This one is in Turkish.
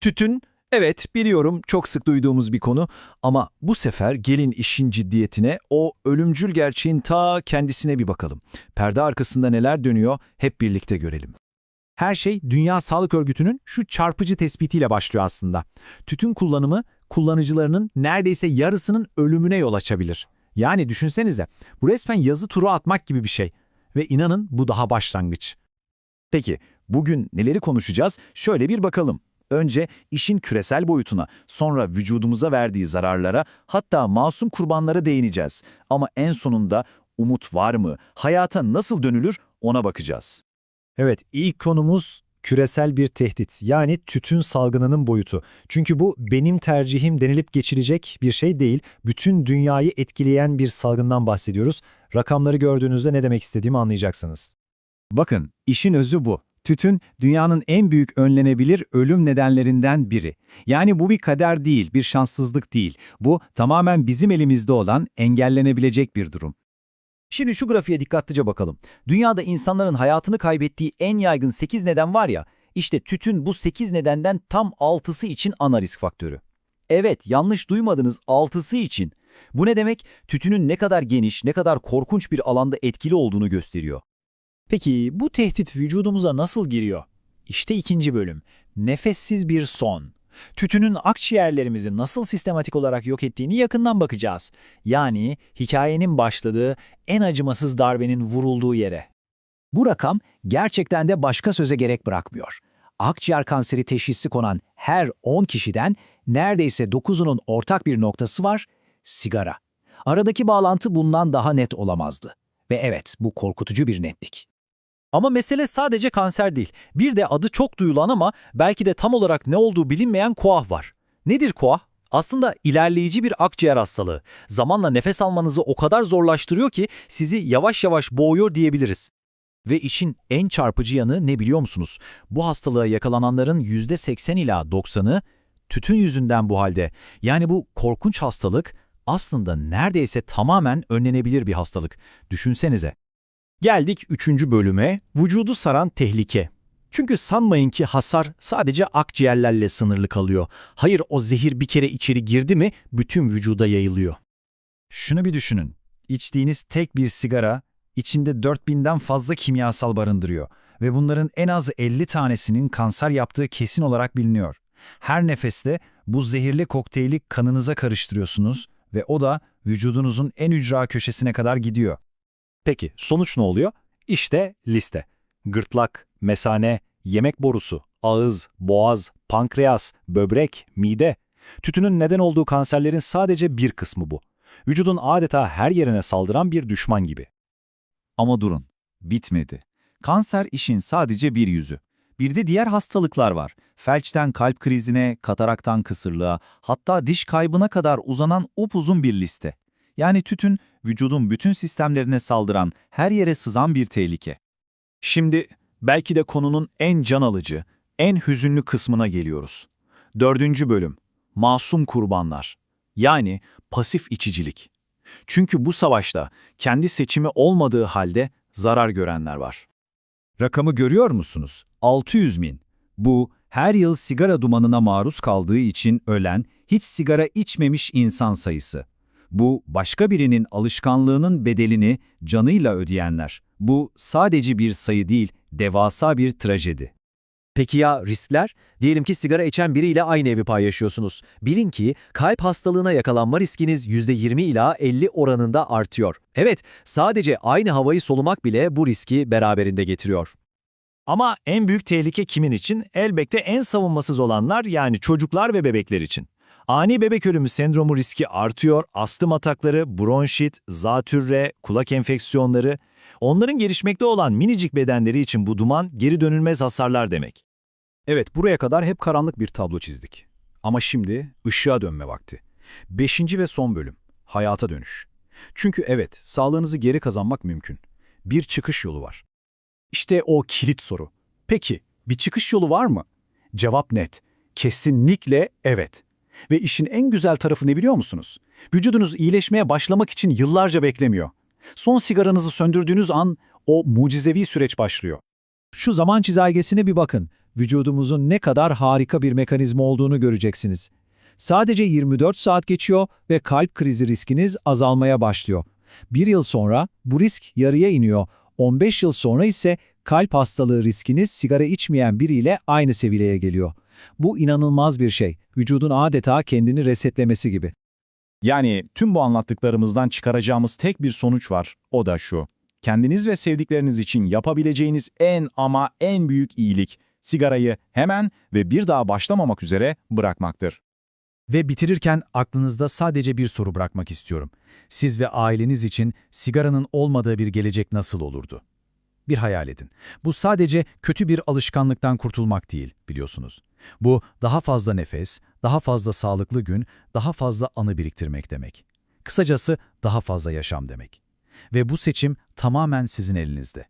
Tütün, evet biliyorum çok sık duyduğumuz bir konu ama bu sefer gelin işin ciddiyetine, o ölümcül gerçeğin ta kendisine bir bakalım. Perde arkasında neler dönüyor hep birlikte görelim. Her şey Dünya Sağlık Örgütü'nün şu çarpıcı tespitiyle başlıyor aslında. Tütün kullanımı kullanıcılarının neredeyse yarısının ölümüne yol açabilir. Yani düşünsenize bu resmen yazı turu atmak gibi bir şey. Ve inanın bu daha başlangıç. Peki, bugün neleri konuşacağız? Şöyle bir bakalım. Önce işin küresel boyutuna, sonra vücudumuza verdiği zararlara, hatta masum kurbanlara değineceğiz. Ama en sonunda umut var mı, hayata nasıl dönülür ona bakacağız. Evet, ilk konumuz küresel bir tehdit. Yani tütün salgınının boyutu. Çünkü bu benim tercihim denilip geçilecek bir şey değil. Bütün dünyayı etkileyen bir salgından bahsediyoruz. Rakamları gördüğünüzde ne demek istediğimi anlayacaksınız. Bakın, işin özü bu. Tütün, dünyanın en büyük önlenebilir ölüm nedenlerinden biri. Yani bu bir kader değil, bir şanssızlık değil. Bu tamamen bizim elimizde olan, engellenebilecek bir durum. Şimdi şu grafiğe dikkatlice bakalım. Dünyada insanların hayatını kaybettiği en yaygın 8 neden var ya, işte tütün bu 8 nedenden tam 6'sı için ana risk faktörü. Evet, yanlış duymadınız 6'sı için. Bu ne demek? Tütünün ne kadar geniş, ne kadar korkunç bir alanda etkili olduğunu gösteriyor. Peki bu tehdit vücudumuza nasıl giriyor? İşte ikinci bölüm. Nefessiz bir son. Tütünün akciğerlerimizi nasıl sistematik olarak yok ettiğini yakından bakacağız. Yani hikayenin başladığı en acımasız darbenin vurulduğu yere. Bu rakam gerçekten de başka söze gerek bırakmıyor. Akciğer kanseri teşhisi konan her 10 kişiden neredeyse 9'unun ortak bir noktası var, sigara. Aradaki bağlantı bundan daha net olamazdı. Ve evet, bu korkutucu bir netlik. Ama mesele sadece kanser değil. Bir de adı çok duyulan ama belki de tam olarak ne olduğu bilinmeyen koah var. Nedir koah? Aslında ilerleyici bir akciğer hastalığı. Zamanla nefes almanızı o kadar zorlaştırıyor ki sizi yavaş yavaş boğuyor diyebiliriz. Ve işin en çarpıcı yanı ne biliyor musunuz? Bu hastalığa yakalananların %80 ila 90'ı tütün yüzünden bu halde. Yani bu korkunç hastalık aslında neredeyse tamamen önlenebilir bir hastalık. Düşünsenize. Geldik üçüncü bölüme, vücudu saran tehlike. Çünkü sanmayın ki hasar sadece akciğerlerle sınırlı kalıyor. Hayır o zehir bir kere içeri girdi mi bütün vücuda yayılıyor. Şunu bir düşünün. İçtiğiniz tek bir sigara içinde 4000'den fazla kimyasal barındırıyor ve bunların en az 50 tanesinin kanser yaptığı kesin olarak biliniyor. Her nefeste bu zehirli kokteyli kanınıza karıştırıyorsunuz ve o da vücudunuzun en ücra köşesine kadar gidiyor. Peki sonuç ne oluyor? İşte liste. Gırtlak, mesane, yemek borusu, ağız, boğaz, pankreas, böbrek, mide. Tütünün neden olduğu kanserlerin sadece bir kısmı bu. Vücudun adeta her yerine saldıran bir düşman gibi. Ama durun, bitmedi. Kanser işin sadece bir yüzü. Bir de diğer hastalıklar var. Felçten kalp krizine, kataraktan kısırlığa, hatta diş kaybına kadar uzanan upuzun bir liste. Yani tütün, vücudun bütün sistemlerine saldıran, her yere sızan bir tehlike. Şimdi belki de konunun en can alıcı, en hüzünlü kısmına geliyoruz. Dördüncü bölüm, masum kurbanlar. Yani pasif içicilik. Çünkü bu savaşta kendi seçimi olmadığı halde zarar görenler var. Rakamı görüyor musunuz? 600 bin. Bu, her yıl sigara dumanına maruz kaldığı için ölen, hiç sigara içmemiş insan sayısı. Bu, başka birinin alışkanlığının bedelini canıyla ödeyenler. Bu, sadece bir sayı değil, devasa bir trajedi. Peki ya riskler? Diyelim ki sigara içen biriyle aynı evi paylaşıyorsunuz. Bilin ki kalp hastalığına yakalanma riskiniz %20 ila 50 oranında artıyor. Evet, sadece aynı havayı solumak bile bu riski beraberinde getiriyor. Ama en büyük tehlike kimin için? Elbette en savunmasız olanlar yani çocuklar ve bebekler için. Ani bebek ölümü sendromu riski artıyor, astım atakları, bronşit, zatürre, kulak enfeksiyonları. Onların gelişmekte olan minicik bedenleri için bu duman geri dönülmez hasarlar demek. Evet, buraya kadar hep karanlık bir tablo çizdik. Ama şimdi ışığa dönme vakti. Beşinci ve son bölüm, hayata dönüş. Çünkü evet, sağlığınızı geri kazanmak mümkün. Bir çıkış yolu var. İşte o kilit soru. Peki, bir çıkış yolu var mı? Cevap net. Kesinlikle evet. Ve işin en güzel tarafı ne biliyor musunuz? Vücudunuz iyileşmeye başlamak için yıllarca beklemiyor. Son sigaranızı söndürdüğünüz an o mucizevi süreç başlıyor. Şu zaman çizelgesine bir bakın. vücudumuzun ne kadar harika bir mekanizma olduğunu göreceksiniz. Sadece 24 saat geçiyor ve kalp krizi riskiniz azalmaya başlıyor. Bir yıl sonra bu risk yarıya iniyor. 15 yıl sonra ise kalp hastalığı riskiniz sigara içmeyen biriyle aynı seviyeye geliyor. Bu inanılmaz bir şey. Vücudun adeta kendini resetlemesi gibi. Yani tüm bu anlattıklarımızdan çıkaracağımız tek bir sonuç var. O da şu. Kendiniz ve sevdikleriniz için yapabileceğiniz en ama en büyük iyilik sigarayı hemen ve bir daha başlamamak üzere bırakmaktır. Ve bitirirken aklınızda sadece bir soru bırakmak istiyorum. Siz ve aileniz için sigaranın olmadığı bir gelecek nasıl olurdu? Bir hayal edin. Bu sadece kötü bir alışkanlıktan kurtulmak değil, biliyorsunuz. Bu daha fazla nefes, daha fazla sağlıklı gün, daha fazla anı biriktirmek demek. Kısacası daha fazla yaşam demek. Ve bu seçim tamamen sizin elinizde.